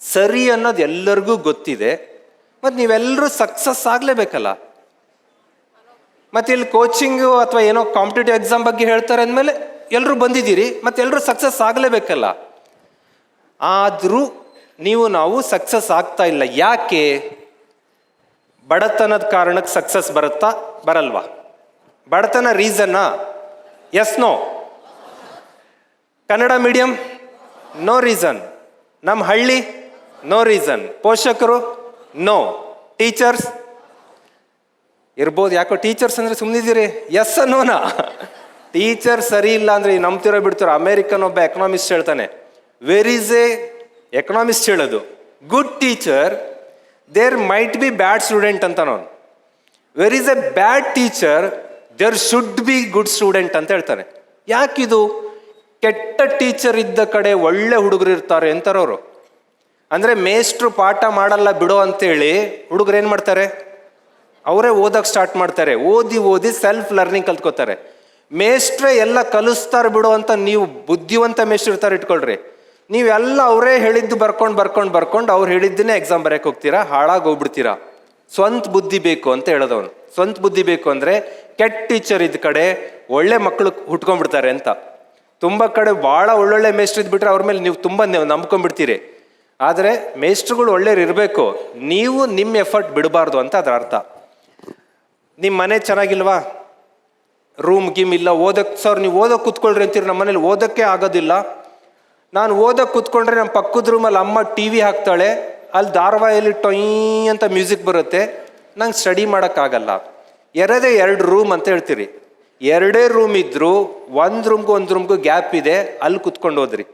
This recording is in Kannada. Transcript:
ಸರಿ ಅನ್ನೋದು ಎಲ್ಲರಿಗೂ ಗೊತ್ತಿದೆ. ಮತ್ತು ನೀವೆಲ್ಲರೂ ಸಕ್ಸಸ್ ಆಗಲೇಬೇಕಲ್ಲ. ಮತ್ತು ಇಲ್ಲಿ ಕೋಚಿಂಗು ಅಥವಾ ಏನೋ ಕಾಂಪಿಟೇಟಿವ್ ಎಕ್ಸಾಮ್ ಬಗ್ಗೆ ಹೇಳ್ತಾರೆ ಅಂದಮೇಲೆ ಎಲ್ಲರೂ ಬಂದಿದ್ದೀರಿ ಮತ್ತು ಎಲ್ಲರೂ ಸಕ್ಸಸ್ ಆಗಲೇಬೇಕಲ್ಲ. ಆದರೂ ನೀವು ನಾವು ಸಕ್ಸಸ್ ಆಗ್ತಾ ಇಲ್ಲ. ಯಾಕೆ? ಬಡತನದ ಕಾರಣಕ್ಕೆ ಸಕ್ಸಸ್ ಬರುತ್ತಾ? ಬರಲ್ವಾ? ಬಡತನ ರೀಸನ್ನಾ yes no Kannada medium no reason ನಮ್ಮ ಹಳ್ಳಿ ನೋ ರೀಸನ್ ಪೋಷಕರು ನೋ ಟೀಚರ್ಸ್ ಇರ್ಬೋದು. ಯಾಕೋ ಟೀಚರ್ಸ್ ಅಂದರೆ ಸುಮ್ಮನಿದ್ದೀರಿ ಎಸ್ ಅನ್ನೋನಾ ಟೀಚರ್ ಸರಿ ಇಲ್ಲ ಅಂದರೆ ನಂಬ್ತಿರೋ ಬಿಡ್ತಿರೋ? ಅಮೇರಿಕನ್ ಒಬ್ಬ ಎಕನಾಮಿಸ್ಟ್ ಹೇಳ್ತಾನೆ. ವೆರ್ ಈಸ್ ಎ ಎಕನಾಮಿಸ್ಟ್ ಹೇಳೋದು? Good teacher there might be bad student ಅಂತ ನಾನು where is a bad teacher there should be good student ಅಂತ ಹೇಳ್ತಾನೆ. ಯಾಕಿದು? ಕೆಟ್ಟ ಟೀಚರ್ ಇದ್ದ ಕಡೆ ಒಳ್ಳೆ ಹುಡುಗರು ಇರ್ತಾರೆ ಅಂತಾರವರು ಅಂದರೆ ಮೇಷ್ಟ್ರು ಪಾಠ ಮಾಡಲ್ಲ ಬಿಡೋ ಅಂತೇಳಿ ಹುಡುಗರು ಏನು ಮಾಡ್ತಾರೆ? ಅವರೇ ಓದಕ್ಕೆ ಸ್ಟಾರ್ಟ್ ಮಾಡ್ತಾರೆ. ಓದಿ ಓದಿ ಸೆಲ್ಫ್ ಲರ್ನಿಂಗ್ ಕಲ್ತ್ಕೋತಾರೆ. ಮೇಷ್ಟ್ರೆ ಎಲ್ಲ ಕಲಿಸ್ತಾರೆ ಬಿಡು ಅಂತ ನೀವು ಬುದ್ಧಿವಂತ ಮೇಸ್ಟ್ರು ಇರ್ತಾರೆ ಇಟ್ಕೊಳ್ರಿ. ನೀವೆಲ್ಲ ಅವರೇ ಹೇಳಿದ್ದು ಬರ್ಕೊಂಡು ಬರ್ಕೊಂಡು ಬರ್ಕೊಂಡು ಅವ್ರು ಹೇಳಿದ್ದನ್ನೇ ಎಕ್ಸಾಮ್ ಬರೆಯಕ್ಕೆ ಹೋಗ್ತೀರಾ? ಹಾಳಾಗಿ ಹೋಗ್ಬಿಡ್ತೀರಾ? ಸ್ವಂತ ಬುದ್ಧಿ ಬೇಕು ಅಂತ ಹೇಳೋದವನು. ಸ್ವಂತ ಬುದ್ಧಿ ಬೇಕು ಅಂದರೆ ಕೆಟ್ಟ ಟೀಚರ್ ಇದ್ದ ಕಡೆ ಒಳ್ಳೆ ಮಕ್ಕಳು ಹುಟ್ಕೊಂಡ್ಬಿಡ್ತಾರೆ ಅಂತ. ತುಂಬ ಕಡೆ ಭಾಳ ಒಳ್ಳೊಳ್ಳೆ ಮೇಸ್ಟ್ರು ಇದ್ಬಿಟ್ರೆ ಅವ್ರ ಮೇಲೆ ನೀವು ತುಂಬ ನಂಬ್ಕೊಂಡ್ಬಿಡ್ತೀರಿ. ಆದರೆ ಮೇಸ್ಟ್ರುಗಳು ಒಳ್ಳೆಯರು ಇರಬೇಕು. ನೀವು ನಿಮ್ಮ ಎಫರ್ಟ್ ಬಿಡಬಾರ್ದು ಅಂತ ಅದರ ಅರ್ಥ. ನಿಮ್ಮ ಮನೆ ಚೆನ್ನಾಗಿಲ್ವಾ? ರೂಮ್ ಗಿಮ್ ಇಲ್ಲ ಓದಕ್ಕೆ ಸರ್ ನೀವು ಓದೋಕೆ ಕೂತ್ಕೊಳ್ರಿ ಅಂತೀರಿ ನಮ್ಮ ಮನೇಲಿ, ಓದೋಕ್ಕೆ ಆಗೋದಿಲ್ಲ. ನಾನು ಓದೋಕೆ ಕೂತ್ಕೊಂಡ್ರೆ ನಮ್ಮ ಪಕ್ಕದ ರೂಮಲ್ಲಿ ಅಮ್ಮ ಟಿ ವಿ ಹಾಕ್ತಾಳೆ, ಅಲ್ಲಿ ಧಾರವಾಹಿಯಲ್ಲಿ ಟೊಯ್ ಅಂತ ಮ್ಯೂಸಿಕ್ ಬರುತ್ತೆ. ನಂಗೆ ಸ್ಟಡಿ ಮಾಡೋಕ್ಕಾಗಲ್ಲ. ಎರಡೇ ಎರಡು ರೂಮ್ ಅಂತ ಹೇಳ್ತೀರಿ. ಎರಡೇ ರೂಮ್ ಇದ್ದರೂ ಒಂದು ರೂಮ್ಗೂ ಒಂದು ರೂಮ್ಗೂ ಗ್ಯಾಪ್ ಇದೆ, ಅಲ್ಲಿ ಕುತ್ಕೊಂಡು ಹೋದ್ರಿ